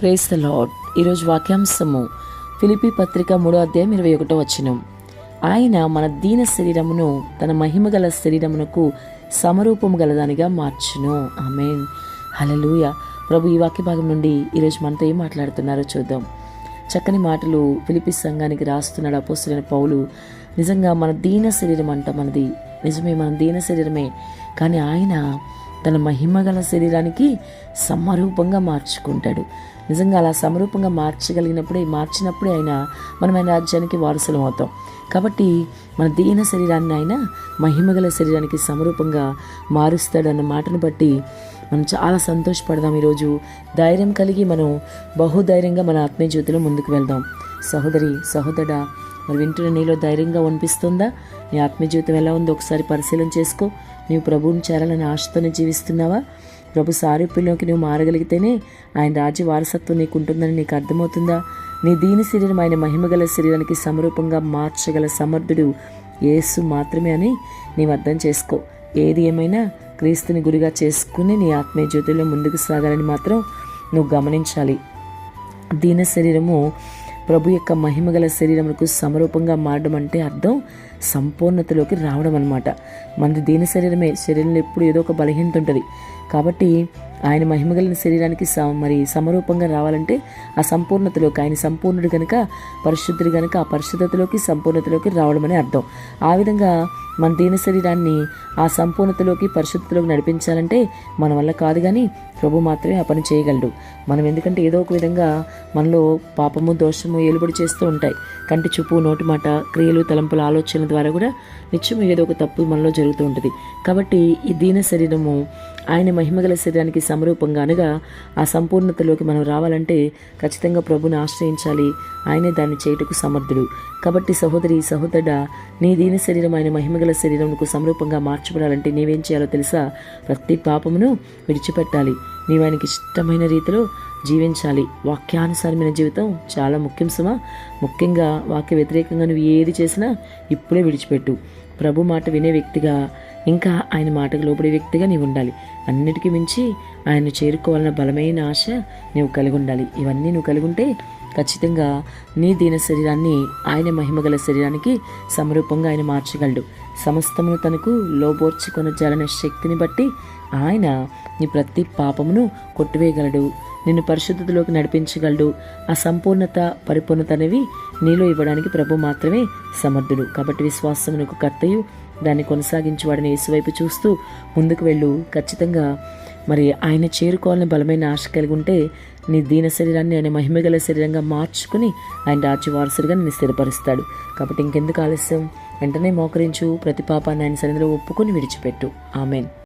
Praise the lord ఈరోజు వాక్యాంశము ఫిలిపి పత్రిక మూడో అధ్యాయం ఇరవై ఒకటో వచనం. ఆయన మన దీన శరీరమును తన మహిమ గల శరీరమునకు సమరూపము గలదానిగా మార్చును. ఆమెన్. హలలుయ ప్రభు ఈ వాక్య భాగం నుండి ఈరోజు మనతో ఏం మాట్లాడుతున్నారో చూద్దాం. చక్కని మాటలు ఫిలిపి సంఘానికి రాస్తున్నాడు అపోస్తులైన పౌలు. నిజంగా మన దీన శరీరం అంట మనది. నిజమే మన దీన శరీరమే. కానీ ఆయన తన మహిమ గల శరీరానికి సమరూపంగా మార్చుకుంటాడు. నిజంగా అలా సమరూపంగా మార్చగలిగినప్పుడే మార్చినప్పుడే ఆయన మనం ఆయన రాజ్యానికి వారసులం అవుతాం. కాబట్టి మన దీన శరీరాన్ని ఆయన మహిమగల శరీరానికి సమరూపంగా మారుస్తాడన్న మాటను బట్టి మనం చాలా సంతోషపడదాం ఈరోజు. ధైర్యం కలిగి మనం బహుధైర్యంగా మన ఆత్మీయ జ్యోతిలో ముందుకు వెళ్దాం. సహోదరి సహోదరా మరి వింటున్న నీలో ధైర్యంగా అనిపిస్తుందా? నీ ఆత్మజీవితం ఎలా ఉందో ఒకసారి పరిశీలన చేసుకో. నీవు ప్రభువుని చేరాలని ఆశతోనే జీవిస్తున్నావా? ప్రభు సారూప్యంలోకి నువ్వు మారగలిగితేనే ఆయన రాజ్య వారసత్వం నీకు ఉంటుందని నీకు అర్థమవుతుందా? నీ దీని శరీరం ఆయన మహిమగల శరీరానికి సమరూపంగా మార్చగల సమర్థుడు యేసు మాత్రమే అని నీవు అర్థం చేసుకో. ఏది ఏమైనా క్రీస్తుని గురిగా చేసుకుని నీ ఆత్మీయ జ్యోతిలో ముందుకు సాగాలని మాత్రం నువ్వు గమనించాలి. దీన శరీరము ప్రభు యొక్క మహిమగల శరీరములకు సమరూపంగా మారడం అంటే అర్థం సంపూర్ణతలోకి రావడం అనమాట మనది దేని శరీరమే శరీరంలో ఎప్పుడు ఏదో ఒక బలహీనత ఉంటుంది. కాబట్టి ఆయన మహిమగలిన శరీరానికి స మరి సమరూపంగా రావాలంటే ఆ సంపూర్ణతలోకి ఆయన సంపూర్ణుడు కనుక పరిశుద్ధుడు కనుక ఆ పరిశుద్ధతలోకి సంపూర్ణతలోకి రావడం అని అర్థం. ఆ విధంగా మన దీన శరీరాన్ని ఆ సంపూర్ణతలోకి పరిశుద్ధతలోకి నడిపించాలంటే మన వల్ల కాదు కానీ ప్రభు మాత్రమే ఆ పని చేయగలడు. మనం ఎందుకంటే ఏదో ఒక విధంగా మనలో పాపము దోషము ఏలుబడి చేస్తూ ఉంటాయి. కంటి చూపు నోటి మాట క్రియలు తలంపుల ఆలోచనల ద్వారా కూడా నిత్యం ఏదో ఒక తప్పు మనలో జరుగుతూ ఉంటుంది. కాబట్టి ఈ దీన శరీరము ఆయన మహిమగల శరీరానికి సమరూపంగా అనగా ఆ సంపూర్ణతలోకి మనం రావాలంటే ఖచ్చితంగా ప్రభుని ఆశ్రయించాలి. ఆయనే దాన్ని చేయుటకు సమర్థుడు. కాబట్టి సహోదరి సహోదరుడ నీ దీని శరీరం ఆయన మహిమగల శరీరంకు సమరూపంగా మార్చబడాలంటే నీవేం చేయాలో తెలుసా? ప్రతి పాపమును విడిచిపెట్టాలి. నీవు ఆయనకి ఇష్టమైన రీతిలో జీవించాలి. వాక్యానుసారమైన జీవితం చాలా ముఖ్యం సుమా. ముఖ్యంగా వాక్య వ్యతిరేకంగా నువ్వు ఏది చేసినా ఇప్పుడే విడిచిపెట్టు. ప్రభు మాట వినే వ్యక్తిగా ఇంకా ఆయన మాటకు లోపడే వ్యక్తిగా నీవు ఉండాలి. అన్నిటికీ మించి ఆయన చేరుకోవాలన్న బలమైన ఆశ నువ్వు కలిగి ఉండాలి. ఇవన్నీ నువ్వు కలిగి ఉంటే ఖచ్చితంగా నీ దీన శరీరాన్ని ఆయన మహిమగల శరీరానికి సమరూపంగా ఆయన మార్చగలడు. సమస్తమును తనకు లోబోర్చి కొనజాలనే శక్తిని బట్టి ఆయన నీ ప్రతి పాపమును కొట్టివేయగలడు. నిన్ను పరిశుద్ధతలోకి నడిపించగలడు. ఆ సంపూర్ణత పరిపూర్ణత అనేవి నీలో ఇవ్వడానికి ప్రభు మాత్రమే సమర్థుడు. కాబట్టి విశ్వాసమునకు కర్తయు దాన్ని కొనసాగించేవాడిని యేసువైపు చూస్తూ ముందుకు వెళ్ళు. ఖచ్చితంగా మరి ఆయన చేరుకోవాలని బలమైన ఆశ కలిగి ఉంటే నీ దీన శరీరాన్ని ఆయన మహిమగల శరీరంగా మార్చుకుని ఆయన రాజ్య వారసుడిగా నిన్ను స్థిరపరుస్తాడు. కాబట్టి ఇంకెందుకు ఆలస్యం? వెంటనే మోకరించు. ప్రతి పాపాన్ని ఆయన సన్నిధిలో ఒప్పుకొని విడిచిపెట్టు. ఆమెన్.